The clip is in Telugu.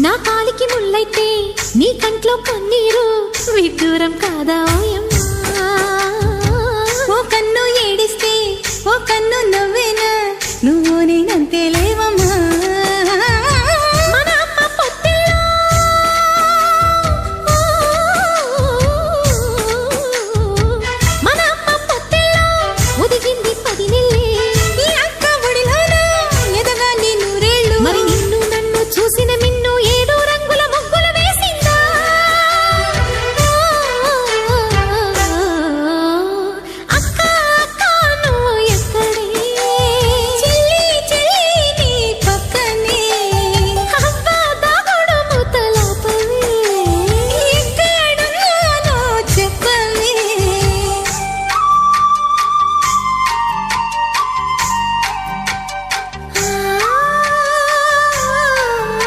నా కాలికి ముళ్ళైతే నీ కంట్లో కన్నీరు విదూరం కాదా ఓ కన్ను ఏడిస్తే ఓ కన్ను నవ్వేనా? నువ్వు నేనంతేలే.